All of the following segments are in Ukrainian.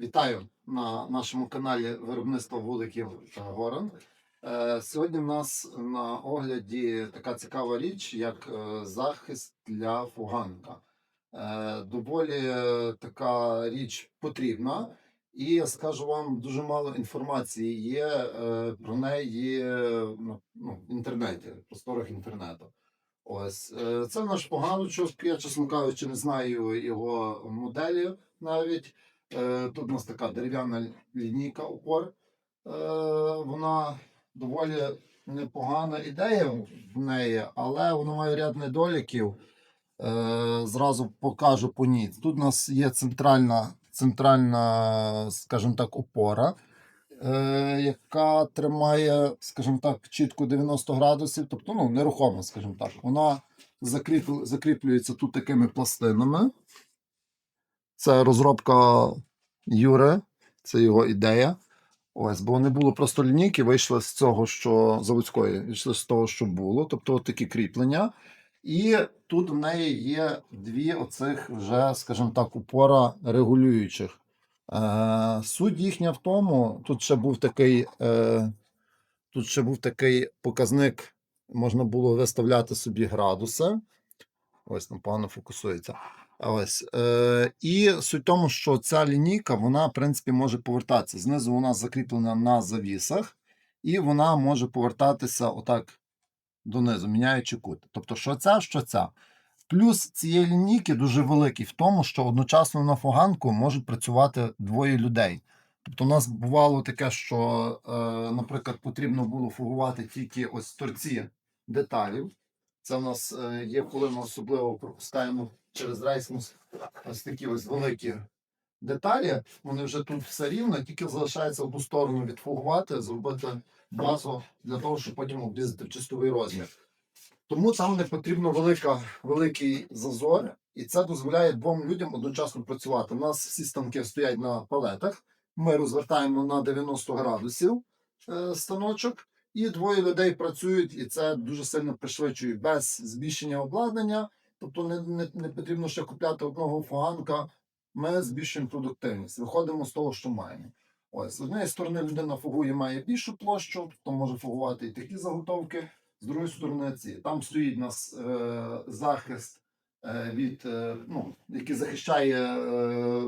Вітаю на нашому каналі виробництва вуликів Горан. Е, Сьогодні в нас на огляді така цікава річ, як е, захист для фуганка. Е, Доволі така річ потрібна, і я скажу вам, дуже мало інформації є про неї ну, в інтернеті, в просторах інтернету. Ось це наш поганочок. Я, чесно кажучи, не знаю його моделі навіть. Е, Тут у нас така дерев'яна лінійка опор. Е, Вона доволі непогана ідея в неї, але вона має ряд недоліків. Е, Зразу покажу по ній. Тут у нас є центральна, центральна скажімо так, опора, яка тримає, скажімо так, чітко 90 градусів, тобто ну, нерухома, скажімо так. Вона закріплюється тут такими пластинами. Це розробка Юри, це його ідея. Ось, бо не було просто лінійки, вийшли з цього, що заводської, вийшли з того, що було, тобто такі кріплення. І тут в неї є дві оцих вже, скажімо так, упора регулюючих. Е, суть їхня в тому, тут ще був такий, е, тут ще був такий показник, можна було виставляти собі градуси. Ось, напевно, фокусується. Ось. Е, і суть в тому, що ця лінійка, вона, в принципі, може повертатися. Знизу вона закріплена на завісах, і вона може повертатися отак донизу, міняючи кут. Тобто, що ця, що ця. Плюс цієї лінійки дуже великий в тому, що одночасно на фуганку можуть працювати двоє людей. Тобто, у нас бувало таке, що, е, наприклад, потрібно було фугувати тільки ось торці деталів. Це в нас е, є, коли ми особливо пропускаємо через рейсмус ось такі ось великі деталі. Вони вже тут все рівно, тільки залишається одну сторону відфугувати, зробити базу для того, щоб потім обрізати в чистовий розмір. Тому там не потрібно велика, великий зазор, і це дозволяє двом людям одночасно працювати. У нас всі станки стоять на палетах. Ми розвертаємо на 90 градусів е, станочок, і двоє людей працюють, і це дуже сильно пришвидшує без збільшення обладнання. Тобто не, не, не потрібно ще купляти одного фуганка. Ми збільшуємо продуктивність. Виходимо з того, що маємо. Ось з однієї сторони людина фугує, має більшу площу, то може фугувати і такі заготовки. З другої сторони, ці там стоїть нас е, захист е, від, е, ну, який захищає е,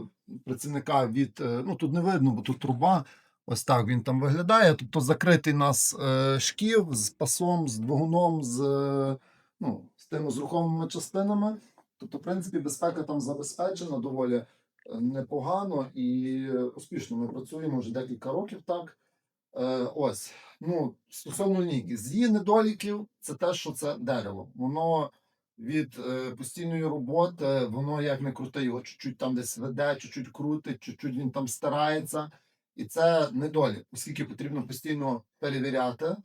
працівника від. Е, ну тут не видно, бо тут труба. Ось так він там виглядає. Тобто закритий нас е, шків з пасом, з двигуном, з, е, ну, з тими з частинами. Тобто, в принципі, безпека там забезпечена доволі е, непогано і успішно ми працюємо вже декілька років так. Е, ось, ну, стосовно лінійки, з її недоліків, це те, що це дерево. Воно від е, постійної роботи, воно як не крути, його чуть-чуть там десь веде, чуть-чуть крутить, чуть-чуть він там старається. І це недолік, оскільки потрібно постійно перевіряти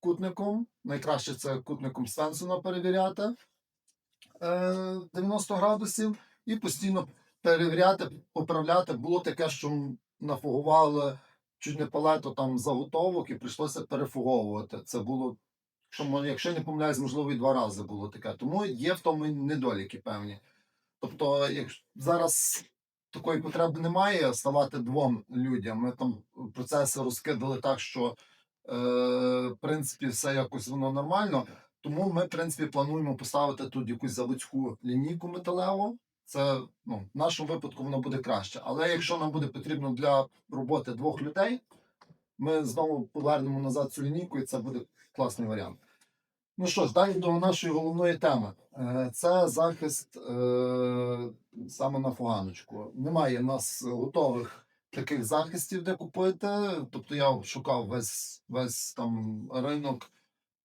кутником. Найкраще це кутником Свенсона перевіряти е, 90 градусів і постійно перевіряти, поправляти. Було таке, що нафугували чуть не палету там заготовок і прийшлося перефуговувати. Це було, що, якщо не помиляюсь, можливо, і два рази було таке. Тому є в тому недоліки певні. Тобто, як зараз такої потреби немає ставати двом людям. Ми там процеси розкидали так, що е, в принципі все якось воно нормально. Тому ми, в принципі, плануємо поставити тут якусь заводську лінійку металеву. Це ну, в нашому випадку воно буде краще. Але якщо нам буде потрібно для роботи двох людей, ми знову повернемо назад цю лінійку, і це буде класний варіант. Ну що ж, далі до нашої головної теми. Е, Це захист е, саме на фуганочку. Немає в нас готових таких захистів, де купити. Тобто я шукав весь, весь там ринок.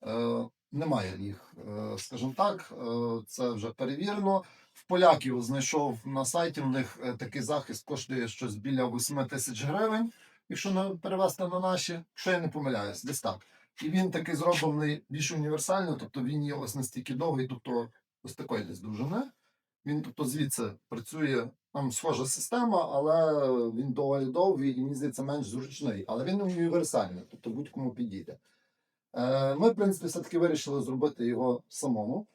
Е, Немає їх, е, скажімо так, е, це вже перевірено. В поляків знайшов на сайті. У них е, такий захист коштує щось біля 8 тисяч гривень, якщо перевести на наші, якщо я не помиляюсь, десь так. І він такий зроблений більш універсально, тобто він є ось настільки довгий, тобто ось такої десь довжини. Він тобто звідси працює там схожа система, але він доволі довгий і мені здається менш зручний. Але він універсальний, тобто будь-кому підійде. Е, Ми, в принципі, все-таки вирішили зробити його самому.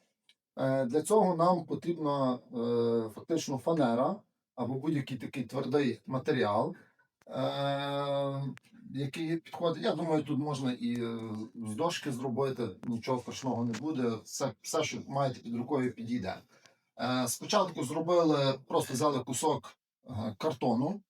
Е, Для цього нам потрібна е, фактично фанера або будь-який такий твердий матеріал. Е, який підходить. Я думаю, тут можна і е, з дошки зробити, нічого страшного не буде. Все, все що маєте під рукою, підійде. Е, спочатку зробили, просто взяли кусок картону,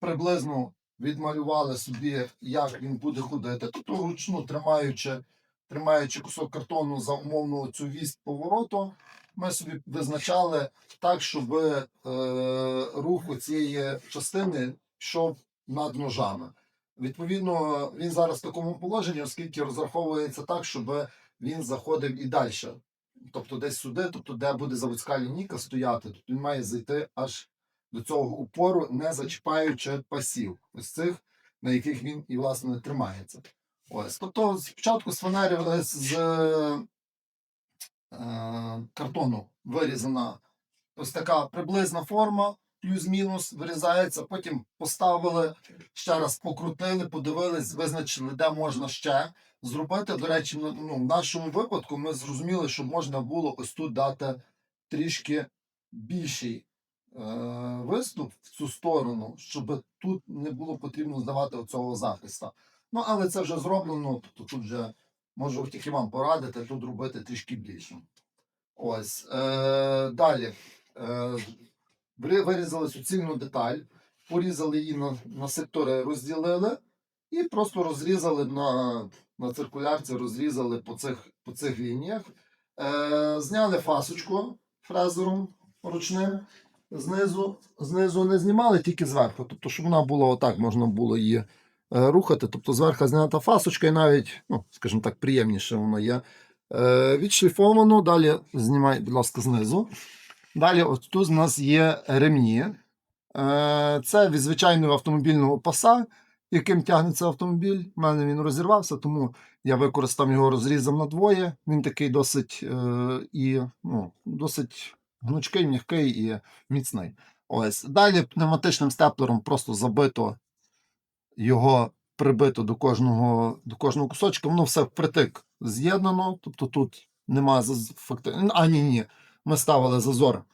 приблизно відмалювали собі, як він буде ходити. Тобто вручну тримаючи, тримаючи кусок картону за умовну цю вість повороту, ми собі визначали так, щоб е, рух цієї частини йшов над ножами. Відповідно, він зараз в такому положенні, оскільки розраховується так, щоб він заходив і далі. Тобто десь сюди, тобто де буде заводська лінійка стояти, тут він має зайти аж до цього упору, не зачіпаючи пасів, ось цих, на яких він і власне тримається. Ось. Тобто спочатку сфанерили з е, картону вирізана ось така приблизна форма, плюс-мінус вирізається. Потім поставили, ще раз покрутили, подивились, визначили, де можна ще зробити. До речі, ну, в нашому випадку ми зрозуміли, що можна було ось тут дати трішки більший е, виступ в цю сторону, щоб тут не було потрібно здавати оцього захисту. Ну, але це вже зроблено, тобто тут вже можу тільки вам порадити, тут робити трішки більше. Ось. Е, далі. Е, вирізали суцільну деталь, порізали її на, на сектори, розділили і просто розрізали на, на циркулярці, розрізали по цих, по цих лініях. Е, зняли фасочку фрезером ручним. Знизу, знизу не знімали, тільки зверху. Тобто, щоб вона була отак, можна було її е, рухати. Тобто зверху знята фасочка і навіть, ну, скажімо так, приємніше воно є. Е, відшліфовано, далі знімай, будь ласка, знизу. Далі, от тут у нас є ремні. Е, це від звичайного автомобільного паса, яким тягнеться автомобіль. У мене він розірвався, тому я використав його розрізав на двоє. Він такий досить е, і ну, досить гнучкий, м'який і міцний. Ось. Далі пневматичним степлером просто забито його прибито до кожного, до кожного кусочка. Воно все впритик з'єднано. Тобто тут немає фактично. А, ні, ні. Ми ставили зазор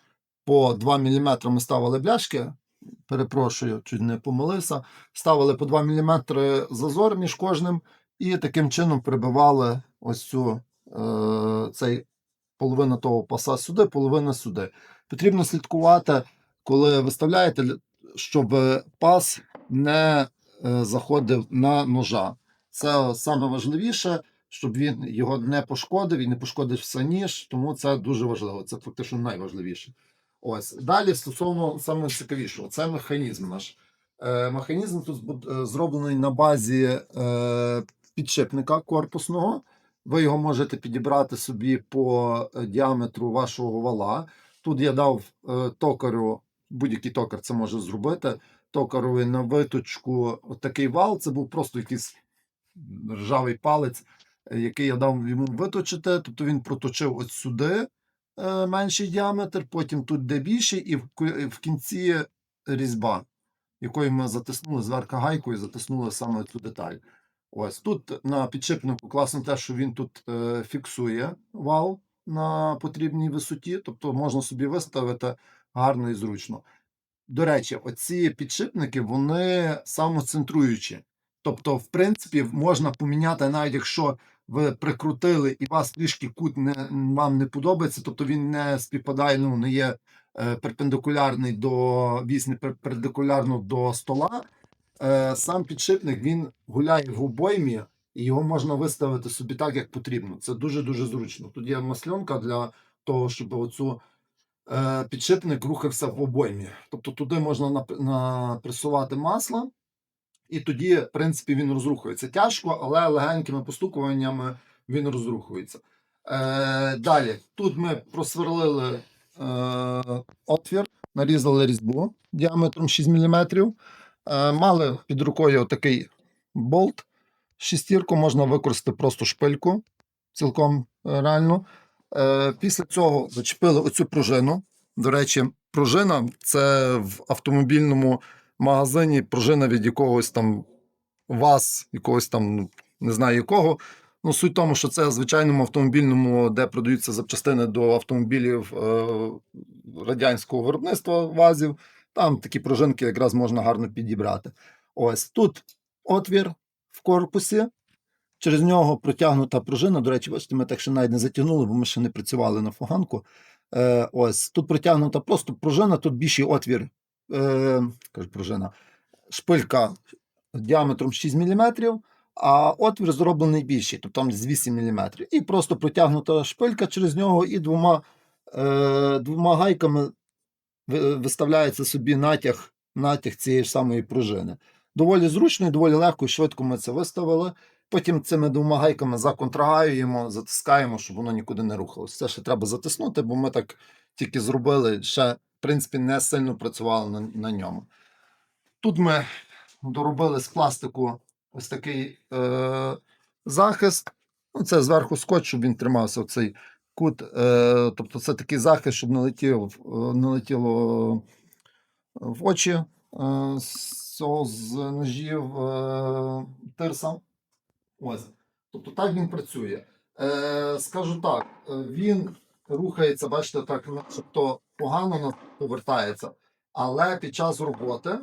по 2 мм. Ми ставили бляшки. Перепрошую, чуть не помилився. Ставили по 2 мм зазор між кожним, і таким чином прибивали ось цю е, цей половина того паса сюди, половина сюди. Потрібно слідкувати, коли виставляєте, щоб пас не е, заходив на ножа. Це саме важливіше, щоб він його не пошкодив і не пошкодив все ніж, тому це дуже важливо. Це фактично найважливіше. Ось далі стосовно саме це механізм наш. Е, механізм тут е, зроблений на базі е, підшипника корпусного. Ви його можете підібрати собі по е, діаметру вашого вала. Тут я дав е, токарю, будь-який токар це може зробити. Токарові на виточку такий вал. Це був просто якийсь ржавий палець, який я дав йому виточити. Тобто він проточив от сюди е, менший діаметр, потім тут де більший, і в, кінці різьба, якою ми затиснули зверху гайкою, затиснули саме цю деталь. Ось тут на підшипнику класно те, що він тут е, фіксує вал на потрібній висоті, тобто можна собі виставити гарно і зручно. До речі, оці підшипники вони самоцентруючі. Тобто, в принципі, можна поміняти, навіть якщо ви прикрутили і вас трішки кут не, вам не подобається, тобто він не співпадає, ну не є е, перпендикулярний до вісь перпендикулярно до стола. Е, сам підшипник він гуляє в обоймі, і його можна виставити собі так, як потрібно. Це дуже дуже зручно. Тут є масльонка для того, щоб оцю е, підшипник рухався в обоймі. Тобто туди можна нап- напресувати масло, і тоді, в принципі, він розрухується. Тяжко, але легенькими постукуваннями він розрухується. Е, далі, тут ми просверлили е, отвір, нарізали різьбу діаметром 6 мм. Е, мали під рукою такий болт. Шістірку можна використати просто шпильку, цілком е, реально. Е, після цього зачепили оцю пружину. До речі, пружина це в автомобільному магазині пружина від якогось там ВАЗ, якогось там, ну, не знаю якого. Ну, суть в тому, що це в звичайному автомобільному, де продаються запчастини до автомобілів е, радянського виробництва ВАЗів. Там такі пружинки якраз можна гарно підібрати. Ось тут отвір в корпусі. Через нього протягнута пружина. До речі, бачите, ми так ще навіть не затягнули, бо ми ще не працювали на фуганку. Е, ось тут протягнута просто пружина, тут більший отвір. Е, кажу, пружина. Шпилька діаметром 6 мм, а отвір зроблений більший, тобто там з 8 мм. І просто протягнута шпилька через нього і двома, е, двома гайками виставляється собі натяг, натяг цієї ж самої пружини. Доволі зручно і доволі легко і швидко ми це виставили. Потім цими двома гайками законтрагаюємо, затискаємо, щоб воно нікуди не рухалося. Це ще треба затиснути, бо ми так тільки зробили, ще, в принципі, не сильно працювали на, на ньому. Тут ми доробили з пластику ось такий е, захист. Ну, це зверху скотч, щоб він тримався цей кут. Е, тобто це такий захист, щоб не летіло, в- не летіло в очі е, з, ножів е, тирса. Ось. Тобто так він працює. Е, скажу так, е, він рухається, бачите, так, начебто погано повертається, але під час роботи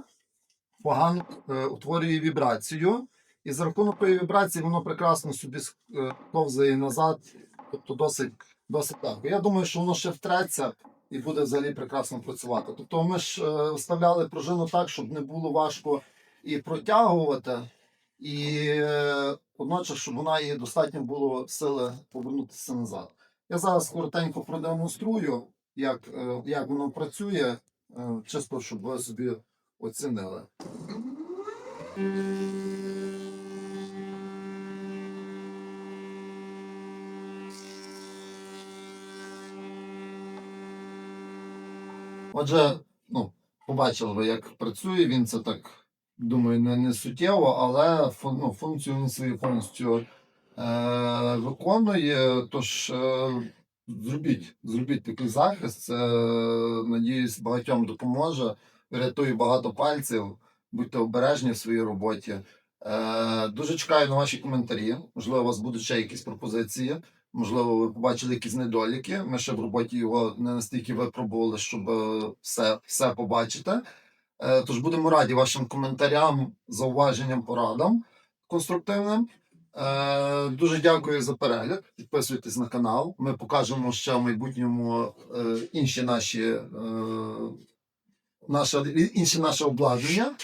погано е, утворює вібрацію, і за рахунок тої вібрації воно прекрасно собі е, ковзає назад, тобто досить, досить легко. Я думаю, що воно ще втреться і буде взагалі прекрасно працювати. Тобто ми ж е, вставляли пружину так, щоб не було важко і протягувати, і е, щоб вона її достатньо було сили повернутися назад. Я зараз коротенько продемонструю, як, е, як воно працює, е, чисто щоб ви собі оцінили. Отже, ну, побачили ви, як працює. Він це так, думаю, не, не суттєво, але фун, ну, функцію він свою повністю е, виконує. Тож е, зробіть, зробіть такий захист. Це, надіюсь, багатьом допоможе. Врятує багато пальців. Будьте обережні в своїй роботі. Е, дуже чекаю на ваші коментарі. Можливо, у вас будуть ще якісь пропозиції. Можливо, ви побачили якісь недоліки. Ми ще в роботі його не настільки випробували, щоб е, все, все побачити. Е, Тож будемо раді вашим коментарям, зауваженням, порадам конструктивним. Е, Дуже дякую за перегляд. Підписуйтесь на канал. Ми покажемо ще в майбутньому е, інші наші, е, наше, інші наше обладнання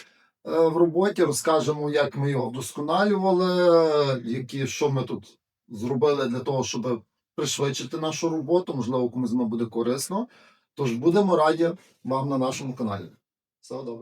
в роботі. Розкажемо, як ми його вдосконалювали, які, що ми тут зробили для того, щоб пришвидшити нашу роботу. Можливо, комусь буде корисно. Тож будемо раді вам на нашому каналі. Все добре.